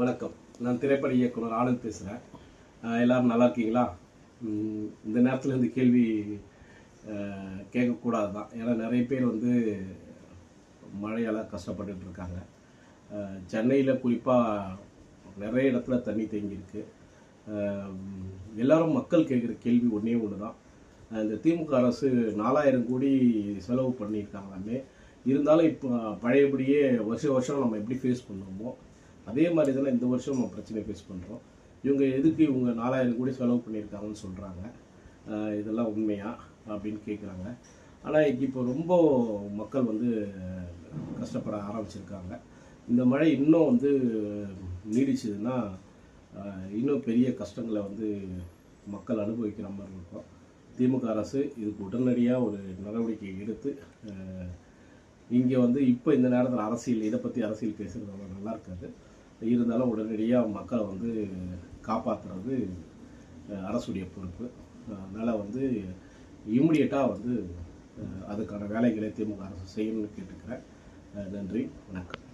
வணக்கம். நான் திரைப்பட இயக்குனர் ஆனந்த் பேசுகிறேன் எல்லோரும் நல்லா இருக்கீங்களா? இந்த நேரத்தில் இந்த கேள்வி கேட்கக்கூடாது தான் ஏன்னா நிறைய பேர் வந்து மழையால் கஷ்டப்பட்டுட்டு இருக்காங்க. சென்னையில் குறிப்பாக நிறைய இடத்துல தண்ணி தேங்கியிருக்கு. எல்லோரும் எல்லாரும் மக்கள் கேட்குற கேள்வி ஒன்றே ஒன்று தான் இந்த திமுக அரசு நாலாயிரம் கோடி செலவு பண்ணியிருக்காங்களாமே. இருந்தாலும் இப்போ பழையபடியே வருஷம் வருஷம் நம்ம எப்படி ஃபேஸ் பண்ணுவோமோ அதே மாதிரி தான் இந்த வருஷம் நம்ம பிரச்சனை ஃபேஸ் பண்ணுறோம் இவங்க எதுக்கு இவங்க நாலாயிரம் கோடி செலவு பண்ணியிருக்காங்கன்னு சொல்கிறாங்க இதெல்லாம் உண்மையா அப்படின்னு கேட்குறாங்க ஆனால் இப்போ ரொம்ப மக்கள் வந்து கஷ்டப்பட ஆரம்பிச்சிருக்காங்க. இந்த மழை இன்னும் வந்து நீடிச்சதுன்னா இன்னும் பெரிய கஷ்டங்களை வந்து மக்கள் அனுபவிக்கிற மாதிரி இருக்கும். திமுக அரசு இதுக்கு உடனடியாக ஒரு நடவடிக்கை எடுத்து இங்கே வந்து இப்போ இந்த நேரத்தில் அரசியல் இதை பற்றி அரசியல் பேசுகிறது அவ்வளோ நல்லா இருக்காது. இருந்தாலும் உடனடியாக மக்களை வந்து காப்பாற்றுறது அரசுடைய பொறுப்பு. அதனால் வந்து இம்மிடியட்டாக வந்து அதுக்கான வேலைகளை திமுக அரசு செய்யணும்னு கேட்டுக்கிறேன். நன்றி. வணக்கம்.